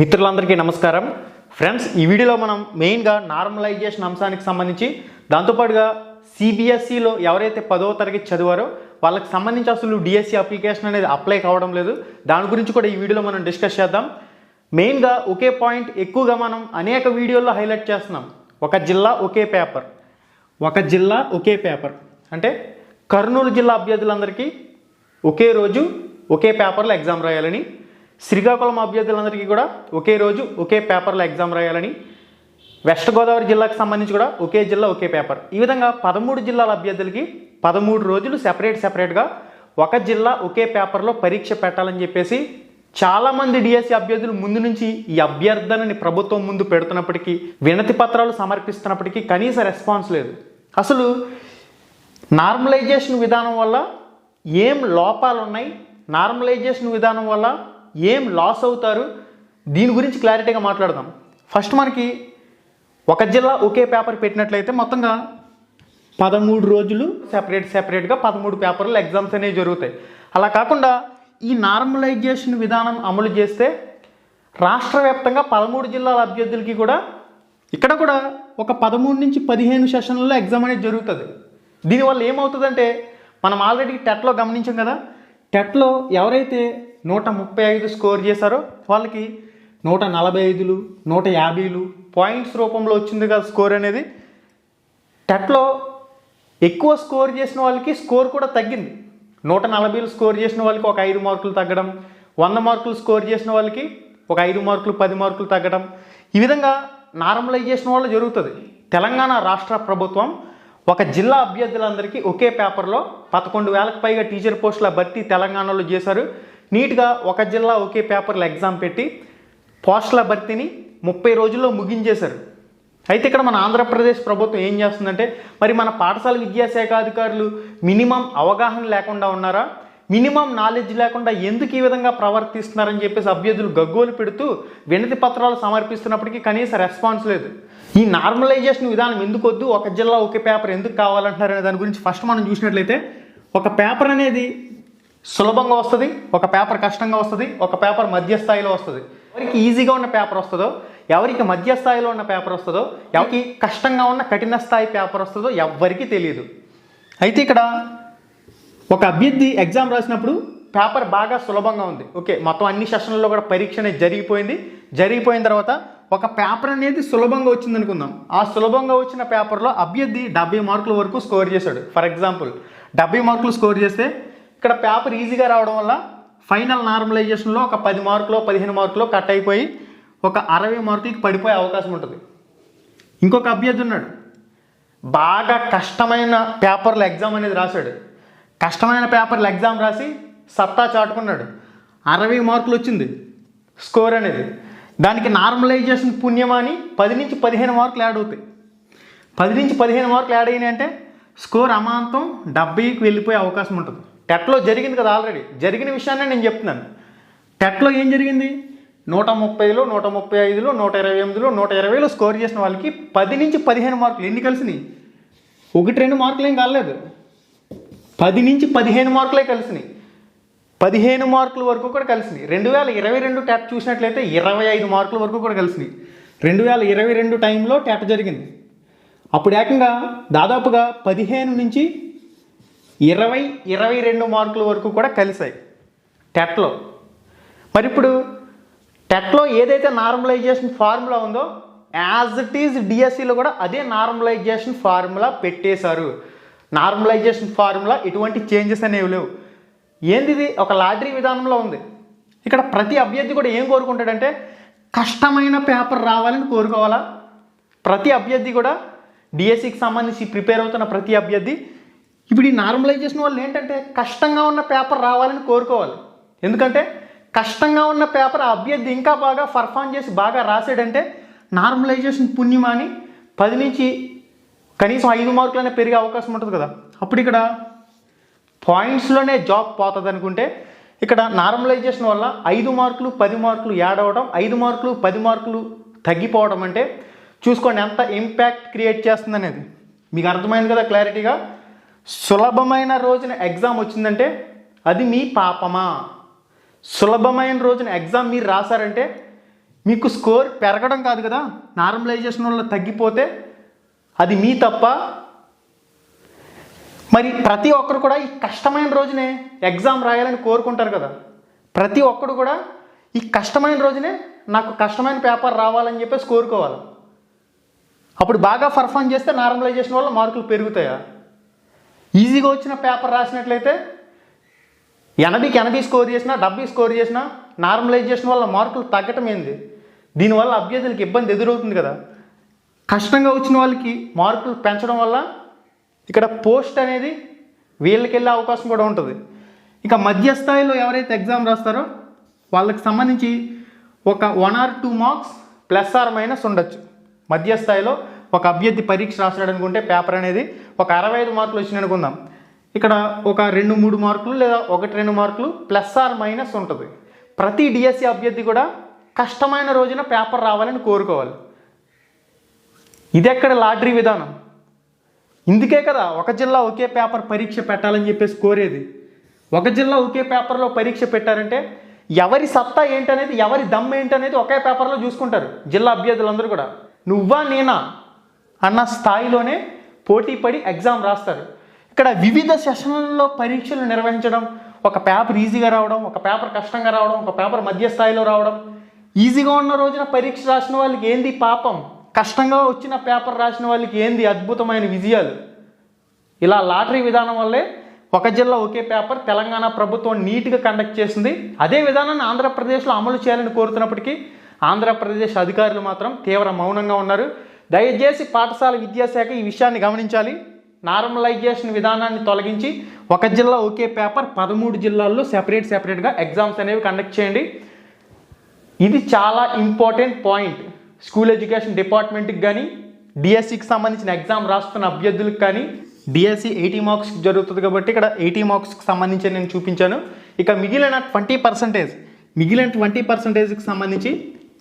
మిత్రులందరికీ నమస్కారం. ఫ్రెండ్స్ ఈ వీడియోలో మనం మెయిన్గా నార్మలైజేషన్ అంశానికి సంబంధించి దాంతోపాటుగా సిబిఎస్ఈలో ఎవరైతే పదవ తరగతి చదివారో వాళ్ళకి సంబంధించి అసలు డిఎస్సి అప్లికేషన్ అనేది అప్లై కావడం లేదు. దాని గురించి కూడా ఈ వీడియోలో మనం డిస్కస్ చేద్దాం. మెయిన్గా ఒకే పాయింట్ ఎక్కువగా మనం అనేక వీడియోల్లో హైలైట్ చేస్తున్నాం. ఒక జిల్లా ఒకే పేపర్. ఒక జిల్లా ఒకే పేపర్. అంటే కర్నూలు జిల్లా అభ్యర్థులందరికీ ఒకే రోజు ఒకే పేపర్లో ఎగ్జామ్ రాయాలని శ్రీకాకుళం అభ్యర్థులందరికీ కూడా ఒకే రోజు ఒకే పేపర్లో ఎగ్జామ్ రాయాలని వెస్ట్ గోదావరి జిల్లాకు సంబంధించి కూడా ఒకే జిల్లా ఒకే పేపర్. ఈ విధంగా పదమూడు జిల్లాల అభ్యర్థులకి పదమూడు రోజులు సెపరేట్ సెపరేట్గా ఒక జిల్లా ఒకే పేపర్లో పరీక్ష పెట్టాలని చెప్పేసి చాలామంది డిఎస్సి అభ్యర్థులు ముందు నుంచి ఈ అభ్యర్థనని ప్రభుత్వం ముందు పెడుతున్నప్పటికీ వినతి పత్రాలు సమర్పిస్తున్నప్పటికీ కనీస రెస్పాన్స్ లేదు. అసలు నార్మలైజేషన్ విధానం వల్ల ఏం లోపాలు ఉన్నాయి నార్మలైజేషన్ విధానం వల్ల ఏం లాస్ అవుతారు? దీని గురించి క్లారిటీగా మాట్లాడదాం. ఫస్ట్ మనకి ఒక జిల్లా ఒకే పేపర్ పెట్టినట్లయితే మొత్తంగా పదమూడు రోజులు సెపరేట్ సెపరేట్గా పదమూడు పేపర్లు ఎగ్జామ్స్ అనేవి జరుగుతాయి. అలా కాకుండా ఈ నార్మలైజేషన్ విధానం అమలు చేస్తే రాష్ట్ర వ్యాప్తంగా పదమూడు జిల్లాల అభ్యర్థులకి కూడా ఇక్కడ కూడా ఒక పదమూడు నుంచి పదిహేను సెషన్లలో ఎగ్జామ్ అనేది జరుగుతుంది. దీనివల్ల ఏమవుతుందంటే మనం ఆల్రెడీ టెట్లో గమనించాం కదా టెట్లో ఎవరైతే నూట ముప్పై ఐదు స్కోర్ చేశారో వాళ్ళకి నూట నలభై ఐదులు నూట యాభైలు పాయింట్స్ రూపంలో వచ్చింది కదా స్కోర్ అనేది. టెట్లో ఎక్కువ స్కోర్ చేసిన వాళ్ళకి స్కోర్ కూడా తగ్గింది. నూట నలభైలు స్కోర్ చేసిన వాళ్ళకి ఒక ఐదు మార్కులు తగ్గడం వంద మార్కులు స్కోర్ చేసిన వాళ్ళకి ఒక ఐదు మార్కులు పది మార్కులు తగ్గడం. ఈ విధంగా నార్మలైజేషన్ వల్ల జరుగుతుంది. తెలంగాణ రాష్ట్ర ప్రభుత్వం ఒక జిల్లా అభ్యర్థులందరికీ ఒకే పేపర్లో పదకొండు వేలకు పైగా టీచర్ పోస్టుల భర్తీ తెలంగాణలో చేశారు. నీట్గా ఒక జిల్లా ఒకే పేపర్లో ఎగ్జామ్ పెట్టి పోస్టుల భర్తీని ముప్పై రోజుల్లో ముగించేశారు. అయితే ఇక్కడ మన ఆంధ్రప్రదేశ్ ప్రభుత్వం ఏం చేస్తుందంటే మరి మన పాఠశాల విద్యాశాఖ అధికారులు మినిమం అవగాహన లేకుండా ఉన్నారా? మినిమం నాలెడ్జ్ లేకుండా ఎందుకు ఈ విధంగా ప్రవర్తిస్తున్నారని చెప్పేసి అభ్యర్థులు గగ్గోలు పెడుతూ వినతి పత్రాలు సమర్పిస్తున్నప్పటికీ కనీస రెస్పాన్స్ లేదు. ఈ నార్మలైజేషన్ విధానం ఎందుకు వద్దు? ఒక జిల్లా ఒకే పేపర్ ఎందుకు కావాలంటున్నారు దాని గురించి ఫస్ట్ మనం చూసినట్లయితే ఒక పేపర్ అనేది సులభంగా వస్తుంది ఒక పేపర్ కష్టంగా వస్తుంది ఒక పేపర్ మధ్య స్థాయిలో వస్తుంది. ఎవరికి ఈజీగా ఉన్న పేపర్ వస్తుందో ఎవరికి మధ్య స్థాయిలో ఉన్న పేపర్ వస్తుందో ఎవరికి కష్టంగా ఉన్న కఠిన స్థాయి పేపర్ వస్తుందో ఎవ్వరికీ తెలియదు. అయితే ఇక్కడ ఒక అభ్యర్థి ఎగ్జామ్ రాసినప్పుడు పేపర్ బాగా సులభంగా ఉంది. ఓకే మొత్తం అన్ని సెషన్లలో కూడా పరీక్ష అనేది జరిగిపోయింది. జరిగిపోయిన తర్వాత ఒక పేపర్ అనేది సులభంగా వచ్చింది అనుకుందాం. ఆ సులభంగా వచ్చిన పేపర్లో అభ్యర్థి డెబ్బై మార్కుల వరకు స్కోర్ చేశాడు. ఫర్ ఎగ్జాంపుల్ డెబ్బై మార్కులు స్కోర్ చేస్తే ఇక్కడ పేపర్ ఈజీగా రావడం వల్ల ఫైనల్ నార్మలైజేషన్లో ఒక పది మార్కులో పదిహేను మార్కులో కట్ అయిపోయి ఒక అరవై మార్కులకి పడిపోయే అవకాశం ఉంటుంది. ఇంకొక అభ్యర్థి ఉన్నాడు. బాగా కష్టమైన పేపర్ల ఎగ్జామ్ అనేది రాశాడు. కష్టమైన పేపర్ల ఎగ్జామ్ రాసి సత్తా చాటుకున్నాడు. అరవై మార్కులు వచ్చింది స్కోర్ అనేది. దానికి నార్మలైజేషన్ పుణ్యమా అని పది నుంచి పదిహేను మార్కులు యాడ్ అవుతాయి. పది నుంచి పదిహేను మార్కులు యాడ్ అయినాయి అంటే స్కోర్ అమాంతం డెబ్బైకి వెళ్ళిపోయే అవకాశం ఉంటుంది. టెట్లో జరిగింది కదా ఆల్రెడీ. జరిగిన విషయాన్ని నేను చెప్తున్నాను. టెట్లో ఏం జరిగింది? నూట ముప్పైలో నూట ముప్పై ఐదులో నూట ఇరవై ఎనిమిదిలో నూట ఇరవైలో స్కోర్ చేసిన వాళ్ళకి పది నుంచి పదిహేను మార్కులు ఎన్ని కలిసినాయి? ఒకటి రెండు మార్కులు ఏం కాలేదు. పది నుంచి పదిహేను మార్కులే కలిసినాయి. పదిహేను మార్కుల వరకు కూడా కలిసినాయి. రెండు వేల ఇరవై రెండు టెట్ చూసినట్లయితే ఇరవై ఐదు మార్కుల వరకు కూడా కలిసినాయి. రెండు వేల ఇరవై రెండు టైంలో టెట్ జరిగింది. అప్పుడు ఏకంగా దాదాపుగా పదిహేను నుంచి ఇరవై ఇరవై రెండు మార్కుల వరకు కూడా కలిసాయి టెట్లో. మరి ఇప్పుడు టెట్లో ఏదైతే నార్మలైజేషన్ ఫార్ములా ఉందో యాజ్ ఇట్ ఈజ్ డిఎస్సిలో కూడా అదే నార్మలైజేషన్ ఫార్ములా పెట్టేశారు. నార్మలైజేషన్ ఫార్ములా ఎటువంటి చేంజెస్ అనేవి లేవు. ఏందిది ఒక లాటరీ విధానంలో ఉంది. ఇక్కడ ప్రతి అభ్యర్థి కూడా ఏం కోరుకుంటాడంటే కష్టమైన పేపర్ రావాలని కోరుకోవాలా? ప్రతి అభ్యర్థి కూడా డిఎస్సికి సంబంధించి ప్రిపేర్ అవుతున్న ప్రతి అభ్యర్థి ఇప్పుడు ఈ నార్మలైజేషన్ వల్ల ఏంటంటే కష్టంగా ఉన్న పేపర్ రావాలని కోరుకోవాలి. ఎందుకంటే కష్టంగా ఉన్న పేపర్ అభ్యర్థి ఇంకా బాగా పర్ఫామ్ చేసి బాగా రాసాడంటే నార్మలైజేషన్ పుణ్యమాని పది నుంచి కనీసం ఐదు మార్కులనే పెరిగే అవకాశం ఉంటుంది కదా. అప్పుడు ఇక్కడ పాయింట్స్లోనే జాబ్ పోతుంది అనుకుంటే ఇక్కడ నార్మలైజేషన్ వల్ల ఐదు మార్కులు పది మార్కులు యాడ్ అవ్వడం ఐదు మార్కులు పది మార్కులు తగ్గిపోవడం అంటే చూసుకోండి ఎంత ఇంపాక్ట్ క్రియేట్ చేస్తుంది అనేది మీకు అర్థమైంది కదా క్లారిటీగా సులభమైన రోజున ఎగ్జామ్ వచ్చిందంటే అది మీ పాపమా? సులభమైన రోజున ఎగ్జామ్ మీరు రాశారంటే మీకు స్కోర్ పెరగడం కాదు కదా? నార్మలైజేషన్ వల్ల తగ్గిపోతే అది మీ తప్ప. మరి ప్రతి ఒక్కరు కూడా ఈ కష్టమైన రోజునే ఎగ్జామ్ రాయాలని కోరుకుంటారు కదా? ప్రతి ఒక్కడు కూడా ఈ కష్టమైన రోజునే నాకు కష్టమైన పేపర్ రావాలని చెప్పేసి కోరుకోవాలి. అప్పుడు బాగా పర్ఫామ్ చేస్తే నార్మలైజేషన్ వల్ల మార్కులు పెరుగుతాయా? ఈజీగా వచ్చిన పేపర్ రాసినట్లయితే ఎనభైకి ఎనభై స్కోర్ చేసినా డెబ్బై స్కోర్ చేసినా నార్మలైజేషన్ వల్ల మార్కులు తగ్గటం ఏంది? దీనివల్ల అభ్యర్థులకు ఇబ్బంది ఎదురవుతుంది కదా. కష్టంగా వచ్చిన వాళ్ళకి మార్కులు పెంచడం వల్ల ఇక్కడ పోస్ట్ అనేది వీళ్ళకి వెళ్ళే అవకాశం కూడా ఉంటుంది. ఇక మధ్య స్థాయిలో ఎవరైతే ఎగ్జామ్ రాస్తారో వాళ్ళకి సంబంధించి ఒక one or two marks plus or minus ఉండొచ్చు. మధ్య స్థాయిలో ఒక అభ్యర్థి పరీక్ష రాసాడు అనుకుంటే పేపర్ అనేది ఒక అరవై ఐదు మార్కులు వచ్చినాయి అనుకుందాం. ఇక్కడ ఒక రెండు మూడు మార్కులు లేదా ఒకటి రెండు మార్కులు ప్లస్ ఆర్ మైనస్ ఉంటుంది. ప్రతి డిఎస్సి అభ్యర్థి కూడా కష్టమైన రోజున పేపర్ రావాలని కోరుకోవాలి. ఇది ఎక్కడ లాటరీ విధానం? ఇందుకే కదా ఒక జిల్లా ఒకే పేపర్ పరీక్ష పెట్టాలని చెప్పేసి కోరేది. ఒక జిల్లా ఒకే పేపర్లో పరీక్ష పెట్టారంటే ఎవరి సత్తా ఏంటనేది ఎవరి దమ్ ఏంటనేది ఒకే పేపర్లో చూసుకుంటారు జిల్లా అభ్యర్థులందరూ కూడా. నువ్వా నేనా అన్న స్థాయిలోనే పోటీ పడి ఎగ్జామ్ రాస్తారు. ఇక్కడ వివిధ సెషన్లలో పరీక్షలు నిర్వహించడం ఒక పేపర్ ఈజీగా రావడం ఒక పేపర్ కష్టంగా రావడం ఒక పేపర్ మధ్య స్థాయిలో రావడం. ఈజీగా ఉన్న రోజున పరీక్ష రాసిన వాళ్ళకి ఏంది పాపం? కష్టంగా వచ్చిన పేపర్ రాసిన వాళ్ళకి ఏంది అద్భుతమైన విజయాలు? ఇలా లాటరీ విధానం వల్లే ఒక జిల్లా ఒకే పేపర్ తెలంగాణ ప్రభుత్వం నీట్గా కండక్ట్ చేసింది. అదే విధానాన్ని ఆంధ్రప్రదేశ్లో అమలు చేయాలని కోరుతున్నప్పటికీ ఆంధ్రప్రదేశ్ అధికారులు మాత్రం తీవ్ర మౌనంగా ఉన్నారు. దయచేసి పాఠశాల విద్యాశాఖ ఈ విషయాన్ని గమనించాలి. నార్మలైజేషన్ విధానాన్ని తొలగించి ఒక జిల్లా ఒకే పేపర్ పదమూడు జిల్లాల్లో సెపరేట్ సెపరేట్గా ఎగ్జామ్స్ అనేవి కండక్ట్ చేయండి. ఇది చాలా ఇంపార్టెంట్ పాయింట్. స్కూల్ ఎడ్యుకేషన్ డిపార్ట్మెంట్కి కానీ డిఎస్సికి సంబంధించిన ఎగ్జామ్ రాస్తున్న అభ్యర్థులకు కానీ డిఎస్సి ఎయిటీ మార్క్స్ జరుగుతుంది కాబట్టి ఇక్కడ ఎయిటీ మార్క్స్కి సంబంధించి నేను చూపించాను. ఇక మిగిలిన ట్వంటీ పర్సెంటేజ్ మిగిలిన ట్వంటీ పర్సెంటేజ్కి సంబంధించి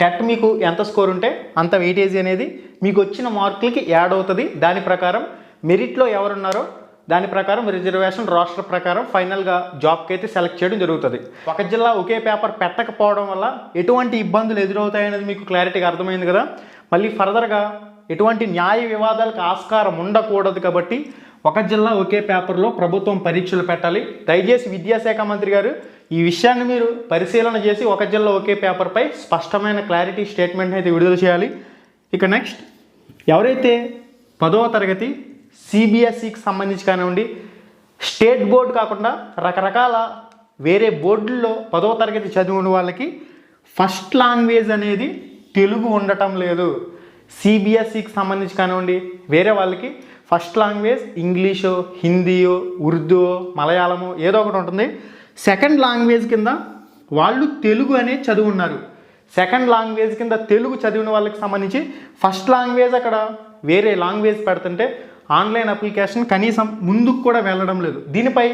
టెట్ మీకు ఎంత స్కోర్ ఉంటే అంత వెయిటేజ్ అనేది మీకు వచ్చిన మార్కులకి యాడ్ అవుతుంది. దాని ప్రకారం మెరిట్లో ఎవరున్నారో దాని ప్రకారం రిజర్వేషన్ రాష్ట్ర ప్రకారం ఫైనల్గా జాబ్కి అయితే సెలెక్ట్ చేయడం జరుగుతుంది. ఒక జిల్లా ఒకే పేపర్ పెట్టకపోవడం వల్ల ఎటువంటి ఇబ్బందులు ఎదురవుతాయనేది మీకు క్లారిటీగా అర్థమైంది కదా? మళ్ళీ ఫర్దర్గా ఎటువంటి న్యాయ వివాదాలకు ఆస్కారం ఉండకూడదు కాబట్టి ఒక జిల్లా ఒకే పేపర్లో ప్రభుత్వం పరీక్షలు పెట్టాలి. దయచేసి విద్యాశాఖ మంత్రి గారు ఈ విషయాన్ని మీరు పరిశీలన చేసి ఒక జిల్లా ఒకే పేపర్పై స్పష్టమైన క్లారిటీ స్టేట్మెంట్ అయితే విడుదల చేయాలి. ఇక నెక్స్ట్ ఎవరైతే పదవ తరగతి సిబిఎస్ఈకి సంబంధించి కానివ్వండి స్టేట్ బోర్డు కాకుండా రకరకాల వేరే బోర్డుల్లో పదవ తరగతి చదివిన వాళ్ళకి ఫస్ట్ లాంగ్వేజ్ అనేది తెలుగు ఉండటం లేదు. సిబిఎస్ఈకి సంబంధించి కానివ్వండి వేరే వాళ్ళకి ఫస్ట్ లాంగ్వేజ్ ఇంగ్లీషు హిందీయో ఉర్దూ మలయాళము ఏదో ఒకటి ఉంటుంది. సెకండ్ లాంగ్వేజ్ కింద వాళ్ళు తెలుగు అనే చదువున్నారు సెకండ్ లాంగ్వేజ్ కింద తెలుగు చదివిన వాళ్ళకి సంబంధించి ఫస్ట్ లాంగ్వేజ్ అక్కడ వేరే లాంగ్వేజ్ పెడుతుంటే ఆన్లైన్ అప్లికేషన్ కనీసం ముందుకు కూడా వెళ్ళడం లేదు. దీనిపై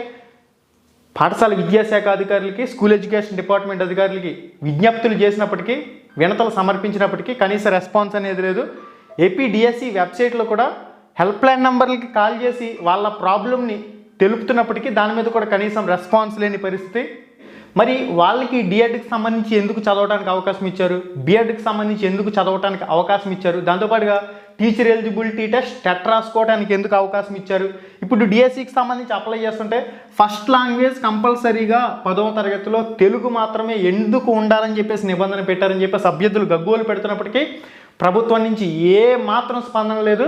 పాఠశాల విద్యాశాఖ అధికారులకి స్కూల్ ఎడ్యుకేషన్ డిపార్ట్మెంట్ అధికారులకి విజ్ఞప్తులు చేసినప్పటికీ వినతలు సమర్పించినప్పటికీ కనీస రెస్పాన్స్ అనేది లేదు. ఏపీడిఎస్సి వెబ్సైట్లో కూడా హెల్ప్ లైన్ నెంబర్లకి కాల్ చేసి వాళ్ళ ప్రాబ్లమ్ని తెలుపుతున్నప్పటికీ దాని మీద కూడా కనీసం రెస్పాన్స్ లేని పరిస్థితి. మరి వాళ్ళకి డిఎడ్కి సంబంధించి ఎందుకు చదవడానికి అవకాశం ఇచ్చారు? బిఎడ్కి సంబంధించి ఎందుకు చదవడానికి అవకాశం ఇచ్చారు? దాంతోపాటుగా టీచర్ ఎలిజిబిలిటీ టెస్ట్ టెట్ రాసుకోవడానికి ఎందుకు అవకాశం ఇచ్చారు? ఇప్పుడు డిఎస్సికి సంబంధించి అప్లై చేస్తుంటే ఫస్ట్ లాంగ్వేజ్ కంపల్సరీగా పదవ తరగతిలో తెలుగు మాత్రమే ఎందుకు ఉండాలని చెప్పేసి నిబంధన పెట్టారని చెప్పేసి అభ్యర్థులు గగ్గోలు పెడుతున్నప్పటికీ ప్రభుత్వం నుంచి ఏ మాత్రం స్పందన లేదు.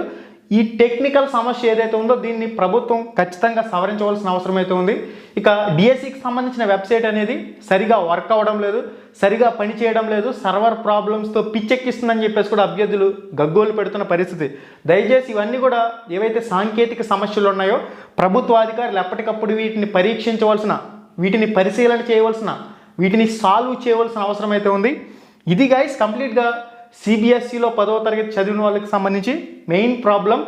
ఈ టెక్నికల్ సమస్య ఏదైతే ఉందో దీన్ని ప్రభుత్వం ఖచ్చితంగా సవరించవలసిన అవసరం అయితే ఉంది. ఇక డిఎస్సికి సంబంధించిన వెబ్సైట్ అనేది సరిగా వర్క్ అవ్వడం లేదు. సరిగా పని చేయడం లేదు సర్వర్ ప్రాబ్లమ్స్తో పిచ్చెక్కిస్తుందని చెప్పేసి కూడా అభ్యర్థులు గగ్గోలు పెడుతున్న పరిస్థితి. దయచేసి ఇవన్నీ కూడా ఏవైతే సాంకేతిక సమస్యలు ఉన్నాయో ప్రభుత్వాధికారులు ఎప్పటికప్పుడు వీటిని పరీక్షించవలసిన వీటిని పరిశీలన చేయవలసిన వీటిని సాల్వ్ చేయవలసిన అవసరం అయితే ఉంది. ఇది గైస్ కంప్లీట్గా సిబిఎస్ఈలో పదవ తరగతి చదివిన వాళ్ళకి సంబంధించి మెయిన్ ప్రాబ్లం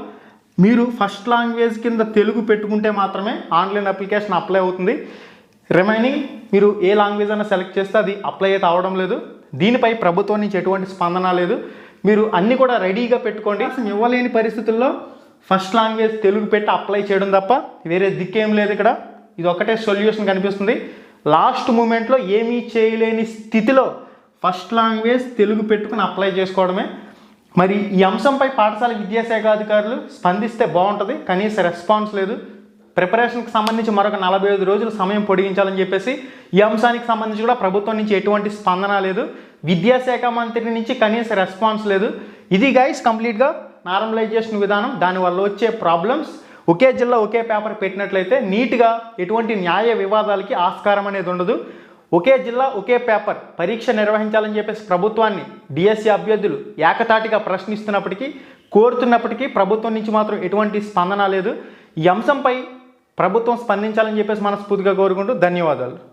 మీరు ఫస్ట్ లాంగ్వేజ్ కింద తెలుగు పెట్టుకుంటే మాత్రమే ఆన్లైన్ అప్లికేషన్ అప్లై అవుతుంది. రిమైనింగ్ మీరు ఏ లాంగ్వేజ్ అయినా సెలెక్ట్ చేస్తే అది అప్లై అయితే అవడం లేదు. దీనిపై ప్రభుత్వం నుంచి ఎటువంటి స్పందన లేదు. మీరు అన్నీ కూడా రెడీగా పెట్టుకోండి. అసలు ఇవ్వలేని పరిస్థితుల్లో ఫస్ట్ లాంగ్వేజ్ తెలుగు పెట్టి అప్లై చేయడం తప్ప వేరే దిక్కేం లేదు ఇక్కడ. ఇది ఒకటే సొల్యూషన్ కనిపిస్తుంది. లాస్ట్ మూమెంట్లో ఏమీ చేయలేని స్థితిలో ఫస్ట్ లాంగ్వేజ్ తెలుగు పెట్టుకుని అప్లై చేసుకోవడమే. మరి ఈ అంశంపై పాఠశాల విద్యాశాఖ అధికారులు స్పందిస్తే బాగుంటుంది. కనీస రెస్పాన్స్ లేదు. ప్రిపరేషన్కి సంబంధించి మరొక నలభై ఐదు రోజులు సమయం పొడిగించాలని చెప్పేసి ఈ అంశానికి సంబంధించి కూడా ప్రభుత్వం నుంచి ఎటువంటి స్పందన లేదు. విద్యాశాఖ మంత్రి నుంచి కనీస రెస్పాన్స్ లేదు. ఇది గైస్ కంప్లీట్గా నార్మలైజేషన్ విధానం. దానివల్ల వచ్చే ప్రాబ్లమ్స్ ఒకే జిల్లా ఒకే పేపర్ పెట్టినట్లయితే నీట్గా ఎటువంటి న్యాయ వివాదాలకి ఆస్కారం అనేది ఉండదు. ఒకే జిల్లా ఒకే పేపర్ పరీక్ష నిర్వహించాలని చెప్పేసి ప్రభుత్వాన్ని డిఎస్సి అభ్యర్థులు ఏకతాటిగా ప్రశ్నిస్తున్నప్పటికీ కోరుతున్నప్పటికీ ప్రభుత్వం నుంచి మాత్రం ఎటువంటి స్పందన లేదు. ఈ అంశంపై ప్రభుత్వం స్పందించాలని చెప్పేసి మనస్ఫూర్తిగా కోరుకుంటూ ధన్యవాదాలు.